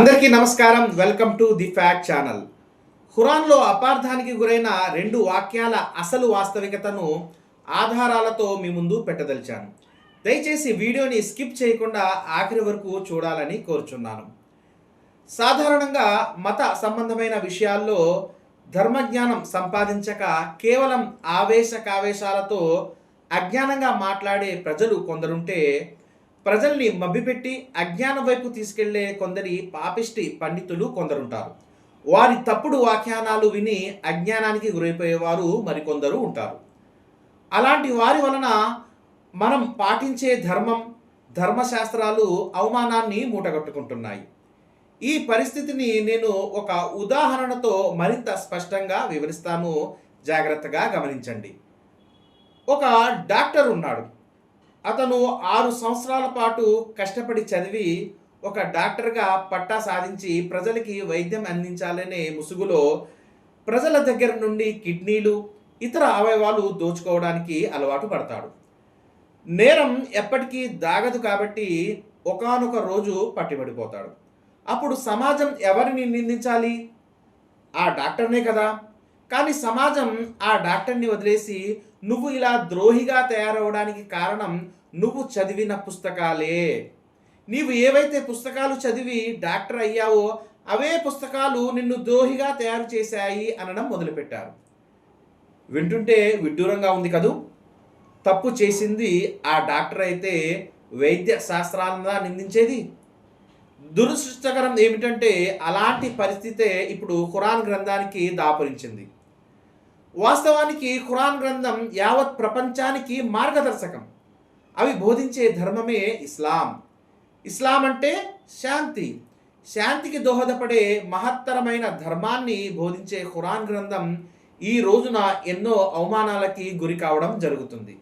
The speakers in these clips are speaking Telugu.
అందరికీ నమస్కారం. Welcome to the fact channel. ఖురాన్లో అపార్థానికి గురైన రెండు వాక్యాల అసలు వాస్తవికతను ఆధారాలతో మీ ముందు పెట్టదలిచాను. దయచేసి వీడియోని స్కిప్ చేయకుండా ఆఖరి వరకు చూడాలని కోరుచున్నాను. సాధారణంగా మత సంబంధమైన విషయాల్లో ధర్మజ్ఞానం సంపాదించక కేవలం ఆవేశకావేశాలతో అజ్ఞానంగా మాట్లాడే ప్రజలు కొందరుంటే ప్రజల్ని మభ్యపెట్టి అజ్ఞానం వైపు తీసుకెళ్ళే కొందరి పాపిష్టి పండితులు కొందరుంటారు. వారి తప్పుడు వ్యాఖ్యానాలు విని అజ్ఞానానికి గురైపోయేవారు మరికొందరు ఉంటారు. అలాంటి వారి వలన మనం పాటించే ధర్మం ధర్మశాస్త్రాలు అవమానాన్ని మూటగట్టుకుంటున్నాయి. ఈ పరిస్థితిని నేను ఒక ఉదాహరణతో మరింత స్పష్టంగా వివరిస్తాను. జాగ్రత్తగా గమనించండి. ఒక డాక్టర్ ఉన్నాడు. అతను ఆరు సంవత్సరాల పాటు కష్టపడి చదివి ఒక డాక్టర్గా పట్టా సాధించి ప్రజలకి వైద్యం అందించాలనే ముసుగులో ప్రజల దగ్గర నుండి కిడ్నీలు ఇతర అవయవాలు దోచుకోవడానికి అలవాటు పడతాడు. నేరం ఎప్పటికీ దాగదు కాబట్టి ఒకానొక రోజు పట్టిబడిపోతాడు. అప్పుడు సమాజం ఎవరిని నిందించాలి? ఆ డాక్టర్నే కదా. కానీ సమాజం ఆ డాక్టర్ని వదిలేసి నువ్వు ఇలా ద్రోహిగా తయారవడానికి కారణం నువ్వు చదివిన పుస్తకాలే. నీవు ఏవైతే పుస్తకాలు చదివి డాక్టర్ అయ్యావో అవే పుస్తకాలు నిన్ను ద్రోహిగా తయారు చేశాయి అనడం మొదలుపెట్టారు. వింటుంటే విడ్డూరంగా ఉంది కదూ? తప్పు చేసింది ఆ డాక్టర్ అయితే వైద్య శాస్త్రాలను నిందించేది. దురదృష్టకరం ఏమిటంటే అలాంటి పరిస్థితే ఇప్పుడు ఖురాన్ గ్రంథానికి దాపురించింది. వాస్తవానికి ఖురాన్ గ్రంథం యావత్ ప్రపంచానికి మార్గదర్శకం. అవి బోధించే ధర్మమే ఇస్లాం. ఇస్లాం అంటే శాంతి. శాంతికి దోహదపడే మహత్తరమైన ధర్మాన్ని బోధించే ఖురాన్ గ్రంథం ఈ రోజున ఎన్నో అవమానాలకి గురి కావడం జరుగుతుంది.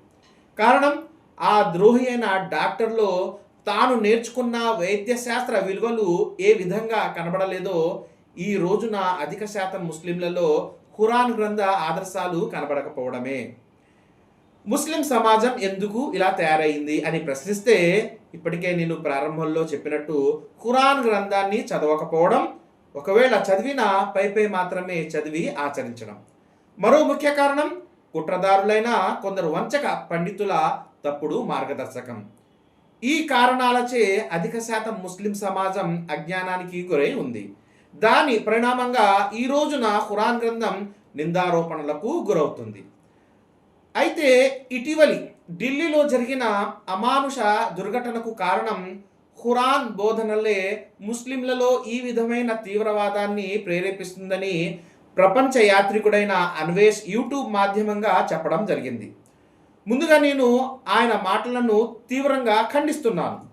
కారణం ఆ ద్రోహి అయిన డాక్టర్లో తాను నేర్చుకున్న వైద్యశాస్త్ర విలువలు ఏ విధంగా కనబడలేదో ఈ రోజున అధిక శాతం ముస్లింలలో ఖురాన్ గ్రంథ ఆదర్శాలు కనబడకపోవడమే. ముస్లిం సమాజం ఎందుకు ఇలా తయారైంది అని ప్రశ్నిస్తే ఇప్పటికే నేను ప్రారంభంలో చెప్పినట్టు ఖురాన్ గ్రంథాన్ని చదవకపోవడం ఒకవేళ చదివిన పైపై మాత్రమే చదివి ఆచరించడం. మరో ముఖ్య కారణం కుట్రదారులైన కొందరు వంచక పండితుల తప్పుడు మార్గదర్శకం. ఈ కారణాలచే అధిక శాతం ముస్లిం సమాజం అజ్ఞానానికి గురై ఉంది. దాని పరిణామంగా ఈ రోజున ఖురాన్ గ్రంథం నిందారోపణలకు గురవుతుంది. అయితే ఇటీవలి ఢిల్లీలో జరిగిన అమానుష దుర్ఘటనకు కారణం ఖురాన్ బోధనలే ముస్లింలలో ఈ విధమైన తీవ్రవాదాన్ని ప్రేరేపిస్తుందని ప్రపంచ యాత్రికుడైన అన్వేష్ యూట్యూబ్ మాధ్యమంగా చెప్పడం జరిగింది. ముందుగా నేను ఆయన మాటలను తీవ్రంగా ఖండిస్తున్నాను.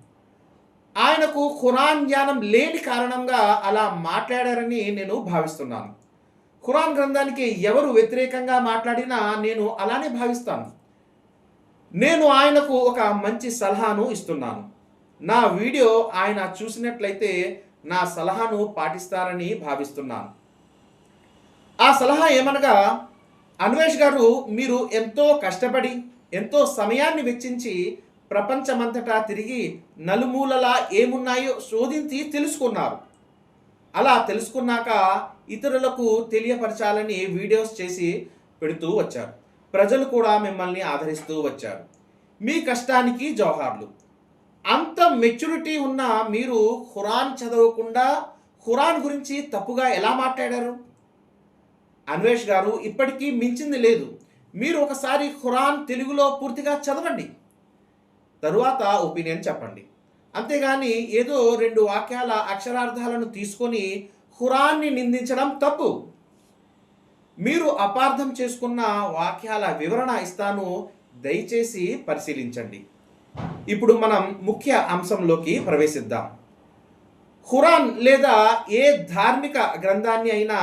ఆయనకు ఖురాన్ జ్ఞానం లేని కారణంగా అలా మాట్లాడారని నేను భావిస్తున్నాను. ఖురాన్ గ్రంథానికి ఎవరు వ్యతిరేకంగా మాట్లాడినా నేను అలానే భావిస్తాను. నేను ఆయనకు ఒక మంచి సలహాను ఇస్తున్నాను. నా వీడియో ఆయన చూసినట్లయితే నా సలహాను పాటిస్తారని భావిస్తున్నాను. ఆ సలహా ఏమనగా అన్వేష్ గారు మీరు ఎంతో కష్టపడి ఎంతో సమయాన్ని వెచ్చించి ప్రపంచమంతటా తిరిగి నలుమూలలా ఏమున్నాయో శోధించి తెలుసుకున్నారు. అలా తెలుసుకున్నాక ఇతరులకు తెలియపరచాలని వీడియోస్ చేసి పెడుతూ వచ్చారు. ప్రజలు కూడా మిమ్మల్ని ఆదరిస్తూ వచ్చారు. మీ కష్టానికి జవహార్లు. అంత మెచ్యూరిటీ ఉన్న మీరు ఖురాన్ చదవకుండా ఖురాన్ గురించి తప్పుగా ఎలా మాట్లాడారు? అన్వేష్ గారు ఇప్పటికీ మించింది లేదు. మీరు ఒకసారి ఖురాన్ తెలుగులో పూర్తిగా చదవండి. తరువాత ఒపీనియన్ చెప్పండి. అంతేగాని ఏదో రెండు వాక్యాల అక్షరార్థాలను తీసుకొని ఖురాన్ని నిందించడం తప్పు. మీరు అపార్థం చేసుకున్న వాక్యాల వివరణ ఇస్తాను దయచేసి పరిశీలించండి. ఇప్పుడు మనం ముఖ్య అంశంలోకి ప్రవేశిద్దాం. ఖురాన్ లేదా ఏ ధార్మిక గ్రంథాన్ని అయినా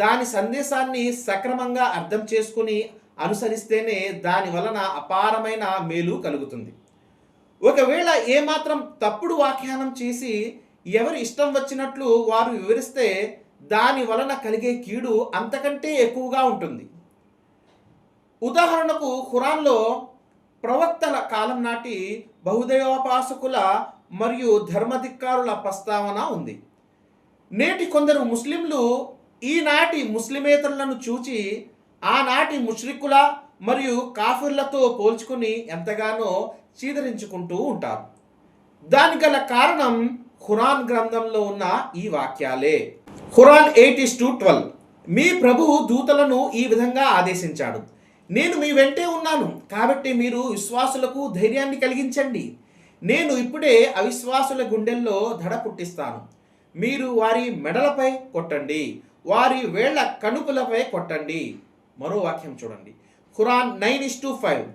దాని సందేశాన్ని సక్రమంగా అర్థం చేసుకుని అనుసరిస్తేనే దాని వలన అపారమైన మేలు కలుగుతుంది. ఒకవేళ ఏమాత్రం తప్పుడు వ్యాఖ్యానం చేసి ఎవరి ఇష్టం వచ్చినట్లు వారు వివరిస్తే దాని వలన కలిగే కీడు అంతకంటే ఎక్కువగా ఉంటుంది. ఉదాహరణకు ఖురాన్లో ప్రవక్తల కాలం నాటి బహుదైవోపాసకుల మరియు ధర్మధిక్కారుల ప్రస్తావన ఉంది. నేటి కొందరు ముస్లింలు ఈనాటి ముస్లిమేతరులను చూచి ఆనాటి ముష్రికుల మరియు కాఫిర్లతో పోల్చుకుని ఎంతగానో చీదరించుకుంటూ ఉంటారు. దానికి గల కారణం ఖురాన్ గ్రంథంలో ఉన్న ఈ వాక్యాలే. Quran eight is to twelve. మీ ప్రభువు దూతలను ఈ విధంగా ఆదేశించాడు. నేను మీ వెంటే ఉన్నాను కాబట్టి మీరు విశ్వాసులకు ధైర్యాన్ని కలిగించండి. నేను ఇప్పుడే అవిశ్వాసుల గుండెల్లో దడ పుట్టిస్తాను. మీరు వారి మెడలపై కొట్టండి వారి వేళ్ళ కణుపులపై కొట్టండి. మరో వాక్యం చూడండి. Quran nine is to five.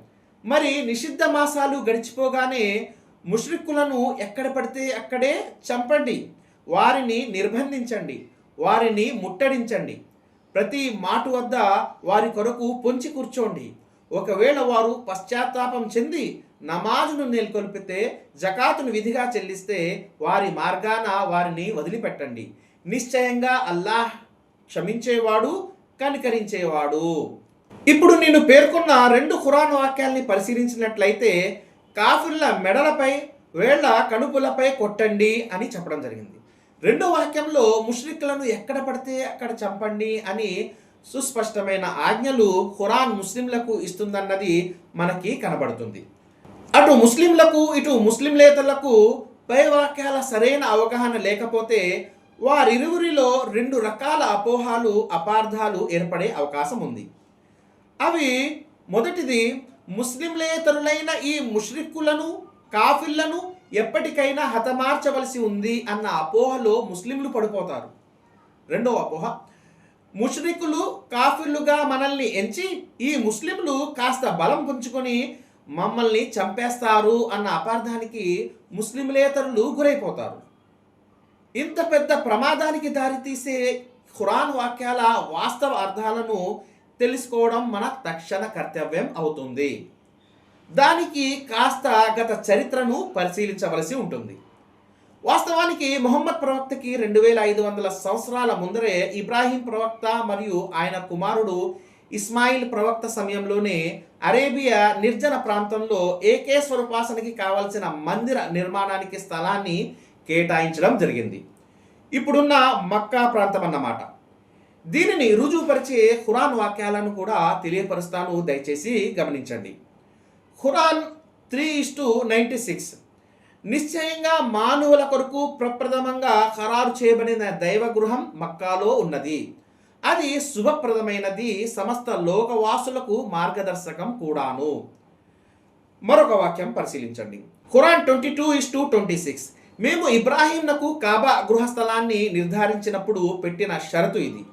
మరి నిషిద్ధ మాసాలు గడిచిపోగానే ముష్రిక్కులను ఎక్కడ పడితే అక్కడే చంపండి. వారిని నిర్బంధించండి. వారిని ముట్టడించండి. ప్రతి మాటు వద్ద వారి కొరకు పొంచి కూర్చోండి. ఒకవేళ వారు పశ్చాత్తాపం చెంది నమాజును నెలకొల్పితే జకాతును విధిగా చెల్లిస్తే వారి మార్గాన వారిని వదిలిపెట్టండి. నిశ్చయంగా అల్లాహ్ క్షమించేవాడు కనికరించేవాడు. ఇప్పుడు నేను పేర్కొన్న రెండు ఖురాన్ వాక్యాల్ని పరిశీలించినట్లయితే కాఫిర్ల మెడలపై వేళ్ళ కణుపులపై కొట్టండి అని చెప్పడం జరిగింది. రెండో వాక్యంలో ముష్రిక్లను ఎక్కడ పడితే అక్కడ చంపండి అని సుస్పష్టమైన ఆజ్ఞలు ఖురాన్ ముస్లింలకు ఇస్తుందన్నది మనకి కనబడుతుంది. అటు ముస్లింలకు ఇటు ముస్లింలేతలకు పై వాక్యాల సరైన అవగాహన లేకపోతే వారిరువురిలో రెండు రకాల అపోహాలు అపార్థాలు ఏర్పడే అవకాశం ఉంది. అవి మొదటిది ముస్లింలేతరులైన ఈ ముష్రిక్కులను కాఫిళ్ళను ఎప్పటికైనా హతమార్చవలసి ఉంది అన్న అపోహలో ముస్లింలు పడిపోతారు. రెండవ అపోహ ముష్రికులు కాఫిర్లుగా మనల్ని ఎంచి ఈ ముస్లింలు కాస్త బలం పుంజుకొని మమ్మల్ని చంపేస్తారు అన్న అపార్థానికి ముస్లింలేతరులు గురైపోతారు. ఇంత పెద్ద ప్రమాదానికి దారితీసే ఖురాన్ వాక్యాల వాస్తవ అర్థాలను తెలుసుకోవడం మన తక్షణ కర్తవ్యం అవుతుంది. దానికి కాస్త గత చరిత్రను పరిశీలించవలసి ఉంటుంది. వాస్తవానికి మొహమ్మద్ ప్రవక్తకి రెండు వేల ఐదు వందల సంవత్సరాల ముందరే ఇబ్రాహీం ప్రవక్త మరియు ఆయన కుమారుడు ఇస్మాయిల్ ప్రవక్త సమయంలోనే అరేబియా నిర్జన ప్రాంతంలో ఏకేశ్వరోపాసనకి కావలసిన మందిర నిర్మాణానికి స్థలాన్ని కేటాయించడం జరిగింది. ఇప్పుడున్న మక్కా ప్రాంతం అన్నమాట. దీనిని రుజువుపరిచే ఖురాన్ వాక్యాలను కూడా తెలియపరుస్తాను. దయచేసి గమనించండి. Quran three is to ninety six. నిశ్చయంగా మానవుల కొరకు ప్రప్రథమంగా ఖరారు చేయబడిన దైవ గృహం మక్కాలో ఉన్నది. అది శుభప్రదమైనది సమస్త లోకవాసులకు మార్గదర్శకం కూడాను. మరొక వాక్యం పరిశీలించండి. Quran twenty two is to twenty six. మేము ఇబ్రాహీంనకు కాబా గృహస్థలాన్ని నిర్ధారించినప్పుడు పెట్టిన షరతు ఇది.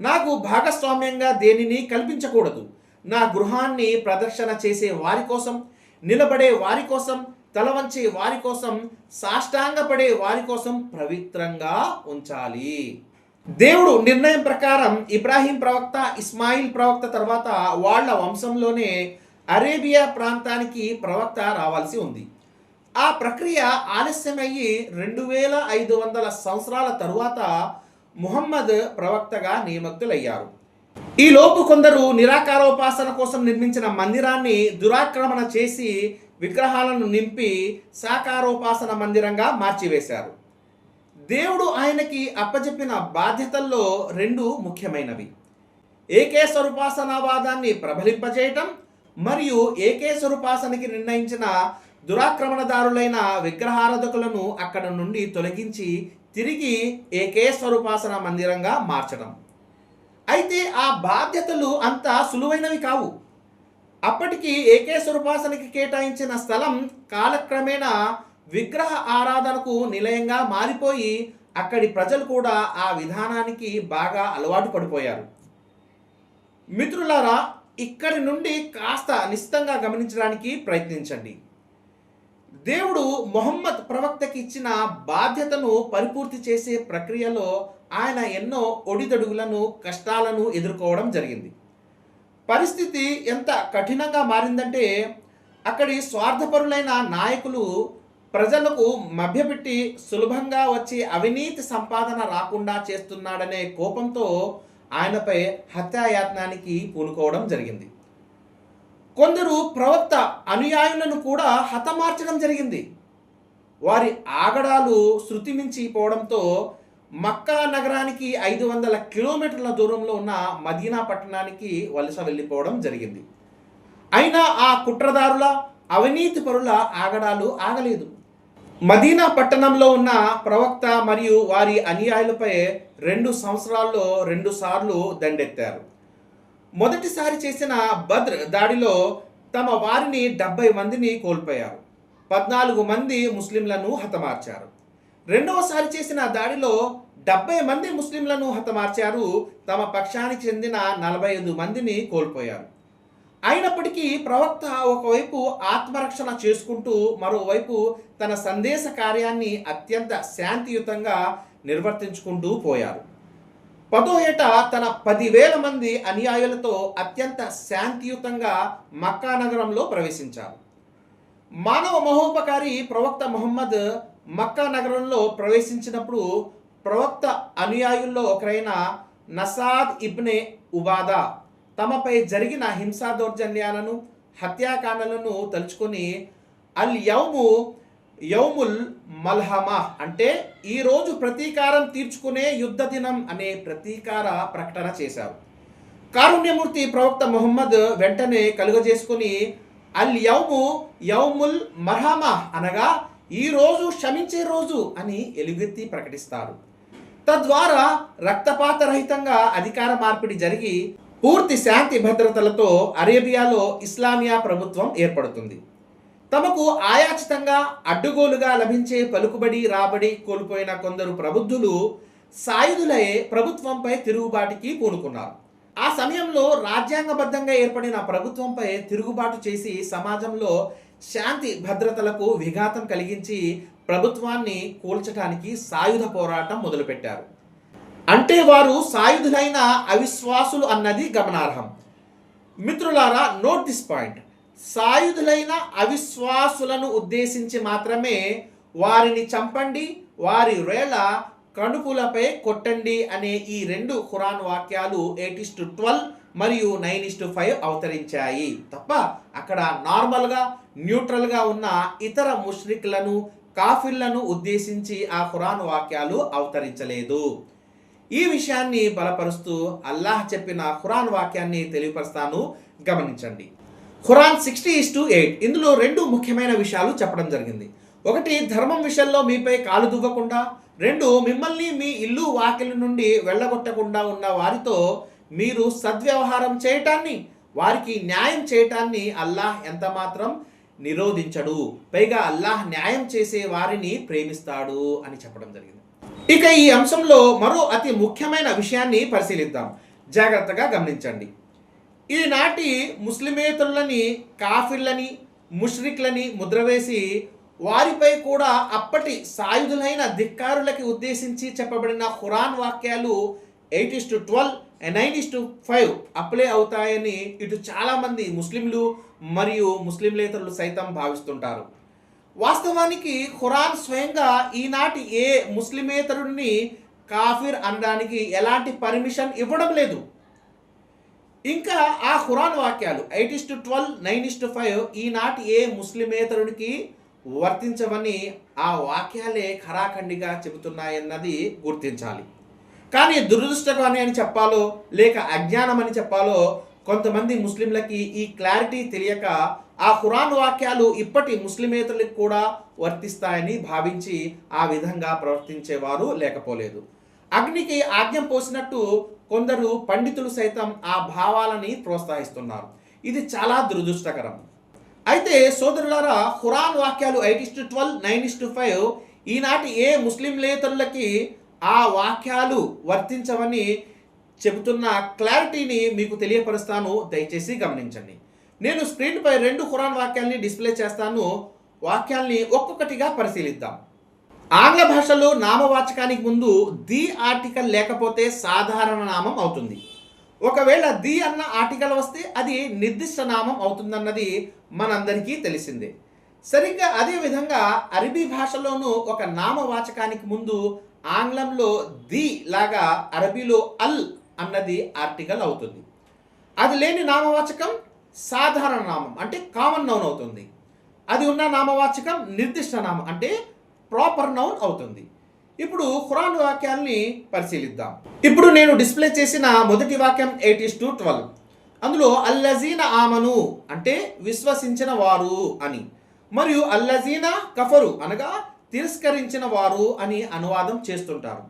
నాకు భాగస్వామ్యంగా దేనిని కల్పించకూడదు. నా గృహాన్ని ప్రదర్శన చేసే వారి కోసం నిలబడే వారి కోసం తల వంచే వారి కోసం సాష్టాంగపడే వారి కోసం పవిత్రంగా ఉంచాలి. దేవుడు నిర్ణయం ప్రకారం ఇబ్రాహీం ప్రవక్త ఇస్మాయిల్ ప్రవక్త తర్వాత వాళ్ళ వంశంలోనే అరేబియా ప్రాంతానికి ప్రవక్త రావాల్సి ఉంది. ఆ ప్రక్రియ ఆలస్యమయ్యి రెండు వేల ఐదు వందల సంవత్సరాల తరువాత ముహమ్మద్ ప్రవక్తగా నియమక్తులయ్యారు ఈలోపు కొందరు నిరాకారోపాసన కోసం నిర్మించిన మందిరాన్ని దురాక్రమణ చేసి విగ్రహాలను నింపి సాకారోపాసన మందిరంగా మార్చివేశారు. దేవుడు ఆయనకి అప్పచెప్పిన బాధ్యతల్లో రెండు ముఖ్యమైనవి. ఏకేశ్వరుపాసనావాదాన్ని ప్రబలింపజేయటం మరియు ఏకేశ్వరుపాసనకి నిర్ణయించిన దురాక్రమణదారులైన విగ్రహారాధకులను అక్కడ నుండి తొలగించి తిరిగి ఏకేశ్వరుపాసన మందిరంగా మార్చడం. అయితే ఆ బాధ్యతలు అంత సులువైనవి కావు. అప్పటికి ఏకేశ్వరుపాసనకి కేటాయించిన స్థలం కాలక్రమేణా విగ్రహ ఆరాధనకు నిలయంగా మారిపోయి అక్కడి ప్రజలు కూడా ఆ విధానానికి బాగా అలవాటు పడిపోయారు. మిత్రులారా ఇక్కడి నుండి కాస్త నిశ్చితంగా గమనించడానికి ప్రయత్నించండి. దేవుడు మొహమ్మద్ ప్రవక్తకి ఇచ్చిన బాధ్యతను పరిపూర్తి చేసే ప్రక్రియలో ఆయన ఎన్నో ఒడిదడుగులను కష్టాలను ఎదుర్కోవడం జరిగింది. పరిస్థితి ఎంత కఠినంగా మారిందంటే అక్కడి స్వార్థపరులైన నాయకులు ప్రజలకు మభ్యపెట్టి సులభంగా వచ్చే అవినీతి సంపాదన రాకుండా చేస్తున్నాడనే కోపంతో ఆయనపై హత్యాయత్నానికి పూనుకోవడం జరిగింది. కొందరు ప్రవక్త అనుయాయులను కూడా హతమార్చడం జరిగింది. వారి ఆగడాలు శృతి మించిపోవడంతో మక్కా నగరానికి ఐదు వందల కిలోమీటర్ల దూరంలో ఉన్న మదీనా పట్టణానికి వలస వెళ్ళిపోవడం జరిగింది. అయినా ఆ కుట్రదారుల అవినీతి పరుల ఆగడాలు ఆగలేదు. మదీనా పట్టణంలో ఉన్న ప్రవక్త మరియు వారి అనుయాయులపై రెండు సంవత్సరాల్లో రెండుసార్లు దండెత్తారు. మొదటిసారి చేసిన బద్ర్ దాడిలో తమ వారిని డెబ్బై మందిని కోల్పోయారు. పద్నాలుగు మంది ముస్లింలను హతమార్చారు. రెండవసారి చేసిన దాడిలో డెబ్బై మంది ముస్లింలను హతమార్చారు. తమ పక్షానికి చెందిన నలభై ఐదు మందిని కోల్పోయారు. అయినప్పటికీ ప్రవక్త ఒకవైపు ఆత్మరక్షణ చేసుకుంటూ మరోవైపు తన సందేశ కార్యాన్ని అత్యంత శాంతియుతంగా నిర్వర్తించుకుంటూ పోయారు. పదో ఏట తన పదివేల మంది అనుయాయులతో అత్యంత శాంతియుతంగా మక్కా నగరంలో ప్రవేశించారు. మానవ మహోపకారి ప్రవక్త మొహమ్మద్ మక్కా నగరంలో ప్రవేశించినప్పుడు ప్రవక్త అనుయాయుల్లో ఒకరైన నసాద్ ఇబ్నే ఉబాదా తమపై జరిగిన హింసా దౌర్జన్యాలను హత్యాకాండలను తలుచుకొని అల్ యౌము యౌముల్ మల్హమా అంటే ఈరోజు ప్రతీకారం తీర్చుకునే యుద్ధ దినం అనే ప్రతీకార ప్రకటన చేశారు. కారుణ్యమూర్తి ప్రవక్త మొహమ్మద్ వెంటనే కలుగజేసుకుని అల్ యౌము యౌముల్ మర్హమా అనగా ఈ రోజు క్షమించే రోజు అని ఎలుగెత్తి ప్రకటిస్తారు. తద్వారా రక్తపాత రహితంగా అధికార మార్పిడి జరిగి పూర్తి శాంతి భద్రతలతో అరేబియాలో ఇస్లామియా ప్రభుత్వం ఏర్పడుతుంది. తమకు ఆయాచితంగా అడ్డుగోలుగా లభించే పలుకుబడి రాబడి కోల్పోయిన కొందరు ప్రబుద్ధులు సాయుధులై ప్రభుత్వంపై తిరుగుబాటుకి పూనుకున్నారు. ఆ సమయంలో రాజ్యాంగబద్ధంగా ఏర్పడిన ప్రభుత్వంపై తిరుగుబాటు చేసి సమాజంలో శాంతి భద్రతలకు విఘాతం కలిగించి ప్రభుత్వాన్ని కూల్చడానికి సాయుధ పోరాటం మొదలుపెట్టారు. అంటే వారు సాయుధులైన అవిశ్వాసులు అన్నది గమనార్హం. మిత్రులారా నోట్ దిస్ పాయింట్ సాయుధులైన అవిశ్వాసులను ఉద్దేశించి మాత్రమే వారిని చంపండి వారి వేళ కణుపులపై కొట్టండి అనే ఈ రెండు ఖురాన్ వాక్యాలు ఎయిట్ ఇస్ టు ట్వెల్వ్ మరియు నైన్ ఇస్ టు ఫైవ్ అవతరించాయి. తప్ప అక్కడ నార్మల్గా న్యూట్రల్గా ఉన్న ఇతర ముష్రిక్లను కాఫిళ్ళను ఉద్దేశించి ఆ ఖురాన్ వాక్యాలు అవతరించలేదు. ఈ విషయాన్ని బలపరుస్తూ అల్లాహ్ చెప్పిన ఖురాన్ వాక్యాన్ని తెలియపరుస్తాను. గమనించండి. Quran sixty is to eight. ఇందులో రెండు ముఖ్యమైన విషయాలు చెప్పడం జరిగింది. ఒకటి ధర్మం విషయంలో మీపై కాలు దువ్వకుండా. రెండు మిమ్మల్ని మీ ఇల్లు వాకిలి నుండి వెళ్ళగొట్టకుండా ఉన్న వారితో మీరు సద్వ్యవహారం చేయటాన్ని వారికి న్యాయం చేయటాన్ని అల్లాహ్ ఎంత మాత్రం నిరోధించడు. పైగా అల్లాహ్ న్యాయం చేసే వారిని ప్రేమిస్తాడు అని చెప్పడం జరిగింది. ఇక ఈ అంశంలో మరో అతి ముఖ్యమైన విషయాన్ని పరిశీలిద్దాం. జాగ్రత్తగా గమనించండి. ఈనాటి ముస్లిమేతరులని కాఫిర్లని ముష్రిక్లని ముద్రవేసి వారిపై కూడా అప్పటి సాయుధులైన ధిక్కారులకి ఉద్దేశించి చెప్పబడిన ఖురాన్ వాక్యాలు eight is to twelve nine is to five apply అవుతాయని ఇటు చాలామంది ముస్లింలు మరియు ముస్లింలేతరులు సైతం భావిస్తుంటారు. వాస్తవానికి ఖురాన్ స్వయంగా ఈనాటి ఏ ముస్లిమేతరుడిని కాఫిర్ అనడానికి ఎలాంటి పర్మిషన్ ఇవ్వడం లేదు. ఇంకా ఆ ఖురాన్ వాక్యాలు eight is to twelve nine is to five ఈనాటి ఏ ముస్లిమేతరుడికి వర్తించవని ఆ వాక్యాలే ఖరాఖండిగా చెబుతున్నాయన్నది గుర్తించాలి. కానీ దురదృష్టకరమని అని చెప్పాలో లేక అజ్ఞానం అని చెప్పాలో కొంతమంది ముస్లింలకి ఈ క్లారిటీ తెలియక ఆ ఖురాన్ వాక్యాలు ఇప్పటి ముస్లిమేతరులకు కూడా వర్తిస్తాయని భావించి ఆ విధంగా ప్రవర్తించేవారు లేకపోలేదు. అగ్నికి ఆజ్ఞం పోసినట్టు కొందరు పండితులు సైతం ఆ భావాలని ప్రోత్సహిస్తున్నారు. ఇది చాలా దురదృష్టకరం. అయితే సోదరులారా ఖురాన్ వాక్యాలు eight is to twelve nine is to five ఈనాటి ఏ ముస్లిం లేతరులకి ఆ వాక్యాలు వర్తించవని చెబుతున్న క్లారిటీని మీకు తెలియపరుస్తాను. దయచేసి గమనించండి. నేను స్క్రీన్పై రెండు ఖురాన్ వాక్యాల్ని డిస్ప్లే చేస్తాను. వాక్యాల్ని ఒక్కొక్కటిగా పరిశీలిద్దాం. ఆంగ్ల భాషలో నామవాచకానికి ముందు ది ఆర్టికల్ లేకపోతే సాధారణ నామం అవుతుంది. ఒకవేళ ది అన్న ఆర్టికల్ వస్తే అది నిర్దిష్ట నామం అవుతుందన్నది మనందరికీ తెలిసిందే. సరిగ్గా అదే విధంగా అరబీ భాషలోనూ ఒక నామవాచకానికి ముందు ఆంగ్లంలో ది లాగా అరబీలో అల్ అన్నది ఆర్టికల్ అవుతుంది. అది లేని నామవాచకం సాధారణ నామం అంటే కామన్ నౌన్ అవుతుంది. అది ఉన్న నామవాచకం నిర్దిష్ట నామం అంటే ప్రాపర్ నౌన్ అవుతుంది. ఇప్పుడు ఖురాన్ వాక్యాల్ని పరిశీలిద్దాం. ఇప్పుడు నేను డిస్ప్లే చేసిన మొదటి వాక్యం ఎయిట్ ఇస్ టు ట్వెల్వ్. అందులో అల్లజీన ఆమను అంటే విశ్వసించిన వారు అని. మరియు అల్లజీన కఫరు అనగా తిరస్కరించిన వారు అని అనువాదం చేస్తుంటారు.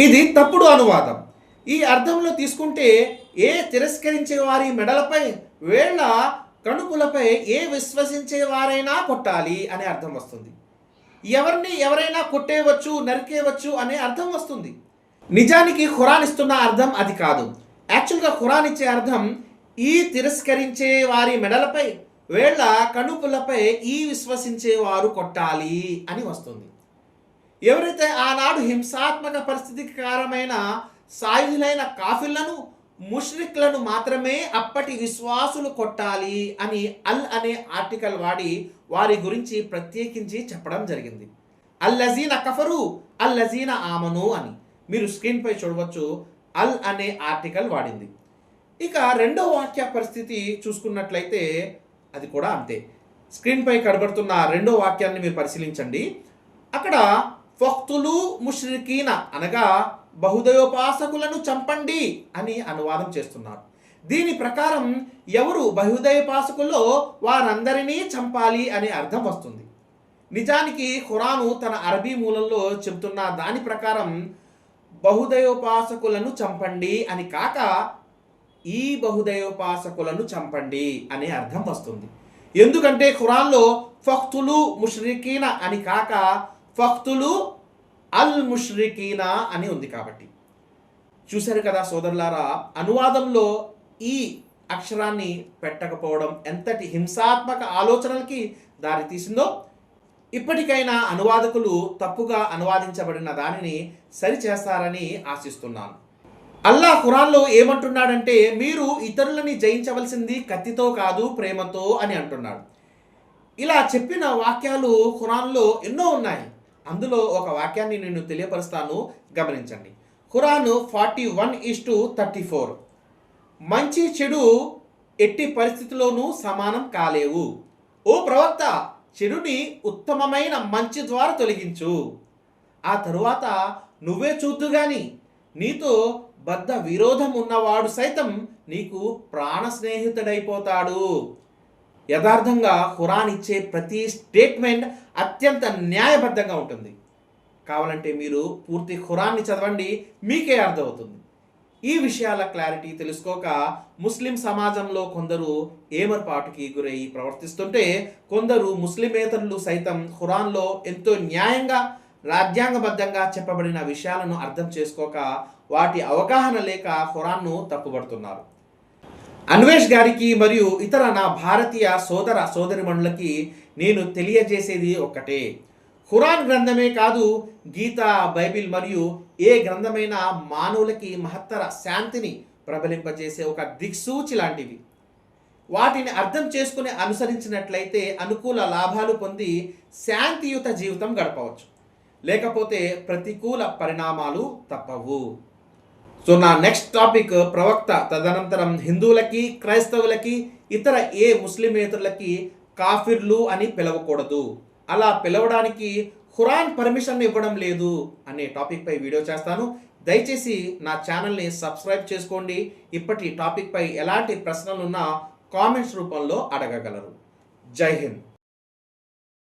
ఇది తప్పుడు అనువాదం. ఈ అర్థంలో తీసుకుంటే ఏ తిరస్కరించే వారి మెడలపై వేళ్ళ కణుపులపై ఏ విశ్వసించే వారైనా కొట్టాలి అనే అర్థం వస్తుంది. ఎవరిని ఎవరైనా కొట్టేయవచ్చు నరికేయవచ్చు అనే అర్థం వస్తుంది. నిజానికి ఖురాన్ ఇస్తున్న అర్థం అది కాదు. యాక్చువల్గా ఖురాన్ ఇచ్చే అర్థం ఈ తిరస్కరించే వారి మెడలపై వేళ్ళ కణుపులపై ఈ విశ్వసించే వారు కొట్టాలి అని వస్తుంది. ఎవరైతే ఆనాడు హింసాత్మక పరిస్థితికి కారణమైన సాయుధులైన కాఫిళ్ళను ముష్రిక్లను మాత్రమే అప్పటి విశ్వాసులు కొట్టాలి అని అల్ అనే ఆర్టికల్ వాడి వారి గురించి ప్రత్యేకించి చెప్పడం జరిగింది. అల్లజీన కఫరు అల్లజీన ఆమను అని. మీరు స్క్రీన్పై చూడవచ్చు అల్ అనే ఆర్టికల్ వాడింది. ఇక రెండో వాక్య పరిస్థితి చూసుకున్నట్లయితే అది కూడా అంతే. స్క్రీన్పై కనబడుతున్న రెండో వాక్యాన్ని మీరు పరిశీలించండి. అక్కడ ఫక్తులు ముష్రికీన అనగా బహుదయోపాసకులను చంపండి అని అనువాదం చేస్తున్నారు. దీని ప్రకారం ఎవరు బహుదయోపాసకుల్లో వారందరినీ చంపాలి అనే అర్థం వస్తుంది. నిజానికి ఖురాను తన అరబీ మూలంలో చెబుతున్న దాని ప్రకారం బహుదయోపాసకులను చంపండి అని కాక ఈ బహుదయోపాసకులను చంపండి అనే అర్థం వస్తుంది. ఎందుకంటే ఖురాన్లో ఫక్తులు ముష్రికీన అని కాక ఫక్తులు అల్ ముష్రికీనా అని ఉంది కాబట్టి. చూశారు కదా సోదరులారా అనువాదంలో ఈ అక్షరాన్ని పెట్టకపోవడం ఎంతటి హింసాత్మక ఆలోచనలకి దారి తీసిందో ఇప్పటికైనా అనువాదకులు తప్పుగా అనువాదించబడిన దానిని సరిచేస్తారని ఆశిస్తున్నాను. అల్లా ఖురాన్లో ఏమంటున్నాడంటే మీరు ఇతరులని జయించవలసింది కత్తితో కాదు ప్రేమతో అని అంటున్నాడు. ఇలా చెప్పిన వాక్యాలు ఖురాన్లో ఎన్నో ఉన్నాయి. అందులో ఒక వాక్యాన్ని నేను తెలియపరుస్తాను. గమనించండి. Quran forty one is to thirty four. మంచి చెడు ఎట్టి పరిస్థితిలోనూ సమానం కాలేవు. ఓ ప్రవక్త చెడుని ఉత్తమమైన మంచి ద్వారా తొలగించు. ఆ తరువాత నువ్వే చూద్దు గాని నీతో బద్ధ విరోధం ఉన్నవాడు సైతం నీకు ప్రాణ స్నేహితుడైపోతాడు. యథార్థంగా ఖురాన్ ఇచ్చే ప్రతి స్టేట్మెంట్ అత్యంత న్యాయబద్ధంగా ఉంటుంది. కావాలంటే మీరు పూర్తి ఖురాన్ని చదవండి మీకే అర్థమవుతుంది. ఈ విషయాల క్లారిటీ తెలుసుకోక ముస్లిం సమాజంలో కొందరు ఏమర్పాటుకి గురై ప్రవర్తిస్తుంటే కొందరు ముస్లిమేతరులు సైతం ఖురాన్లో ఎంతో న్యాయంగా రాజ్యాంగబద్ధంగా చెప్పబడిన విషయాలను అర్థం చేసుకోక వాటి అవగాహన లేక ఖురాన్ను తప్పుపడుతున్నారు అన్వేష్ గారికి మరియు ఇతర నా భారతీయ సోదర సోదరిమణులకి నేను తెలియజేసేది ఒక్కటే. ఖురాన్ గ్రంథమే కాదు గీత బైబిల్ మరియు ఏ గ్రంథమైన మానవులకి మహత్తర శాంతిని ప్రబలింపజేసే ఒక దిక్సూచి లాంటివి. వాటిని అర్థం చేసుకుని అనుసరించినట్లయితే అనుకూల లాభాలు పొంది శాంతియుత జీవితం గడపవచ్చు. లేకపోతే ప్రతికూల పరిణామాలు తప్పవు. సో నా నెక్స్ట్ టాపిక్ ప్రవక్త తదనంతరం హిందువులకి క్రైస్తవులకి ఇతర ఏ ముస్లిమేతరులకి కాఫిర్లు అని పిలవకూడదు. అలా పిలవడానికి ఖురాన్ పర్మిషన్ ఇవ్వడం లేదు అనే టాపిక్పై వీడియో చేస్తాను. దయచేసి నా ఛానల్ని సబ్స్క్రైబ్ చేసుకోండి. ఇప్పటి టాపిక్పై ఎలాంటి ప్రశ్నలున్నా కామెంట్స్ రూపంలో అడగగలరు. జై హింద్.